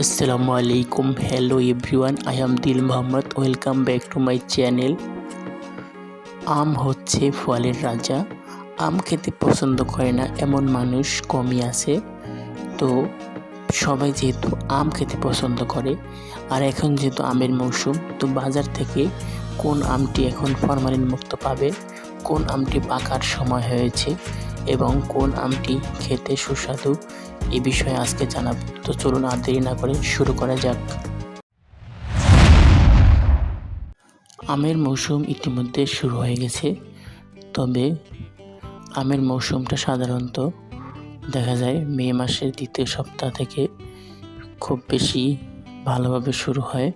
আসসালামু আলাইকুম hello everyone I am Dil Mohammad welcome back to my channel আম হচ্ছে ফলের রাজা। আম খেতে পছন্দ করে না। এমন মানুষ কমই আছে। তো সবাই যেহেতু আম খেতে পছন্দ করে, আর এখন যেহেতু আমের মৌসুম, তো বাজার থেকে কোন আমটি এখন ফরমালিন মুক্ত পাবে, কোন আমটি পাকার সময় হয়েছে, এবং কোন আমটি খেতে সুস্বাদু এ বিষয়ে আজকে জানাব। তো চলুন আর দেরি না করে শুরু করা যাক। আমের মৌসুম ইতিমধ্যে শুরু হয়ে গেছে, তবে আমের মৌসুমটা সাধারণত দেখা যায় মে মাসের দ্বিতীয় সপ্তাহ থেকে খুব বেশি ভালোভাবে শুরু হয়।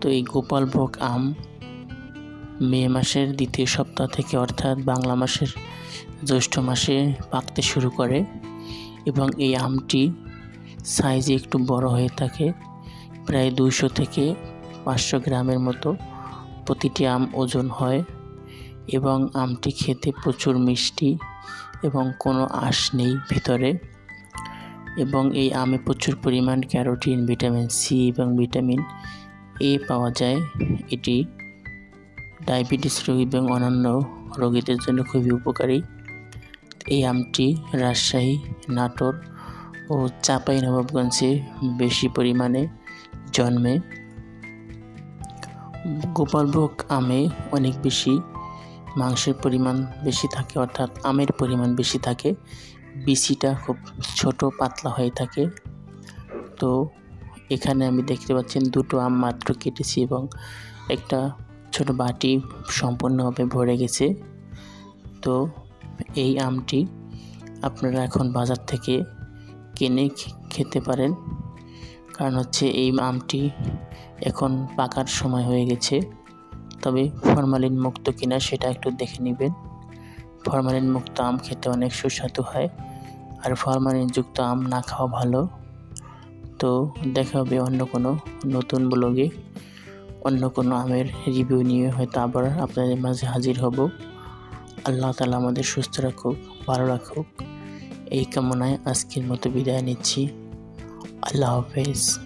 তো এই গোপালভোগ আম মে মাসের দ্বিতীয় সপ্তাহ থেকে অর্থাৎ বাংলা মাসের জ্যৈষ্ঠ মাসে পাকতে শুরু করে। এবং এই আমটি সাইজে একটু বড় হয়ে থাকে, প্রায় দুশো থেকে পাঁচশো গ্রামের মতো। প্রতিটি আম ওজন হয় এবং আমটি খেতে প্রচুর মিষ্টি এবং কোনো আঁশ নেই ভিতরে। এবং এই আমে প্রচুর পরিমাণ ক্যারোটিন, ভিটামিন সি এবং ভিটামিন এ পাওয়া যায়। এটি ডায়াবেটিস রোগী এবং অন্যান্য রোগীদের জন্য খুবই উপকারী। এই আমটি রাজশাহী, নাটোর ও চাপাই নবাবগঞ্জে বেশি পরিমাণে জন্মে। গোপালভোগ আমে অনেক বেশি, মাংসের পরিমাণ বেশি থাকে, অর্থাৎ আমের পরিমাণ বেশি থাকে। বিচিটা খুব ছোট, পাতলা হয়ে থাকে। তো এখানে আমি দেখতে পাচ্ছেন দুটো আম মাত্র কেটেছি এবং একটা ছোট বাটি সম্পূর্ণভাবে ভরে গেছে। তো এই আমটি আপনারা এখন বাজার থেকে কিনে খেতে পারেন। কারণ হচ্ছে এই আমটি এখন পাকার সময় হয়ে গেছে। তবে ফরমালিন মুক্ত কিনা সেটা একটু দেখে নেবেন। ফরমালিন মুক্ত আম খেতে অনেক সুস্বাদু হয়। আর ফরমালিন যুক্ত আম না খাওয়া ভালো। তো দেখা হবে অন্য কোনো নতুন ব্লগে। অন্য কোনো আমের রিভিউ নিয়ে হয়তো আবার আপনাদের মাঝে হাজির হব। আল্লাহ তালা আমাদের সুস্থ রাখুক, ভালো রাখুক। এই কামনায় আজকের মতো বিদায় নিচ্ছি। আল্লাহ হাফেজ।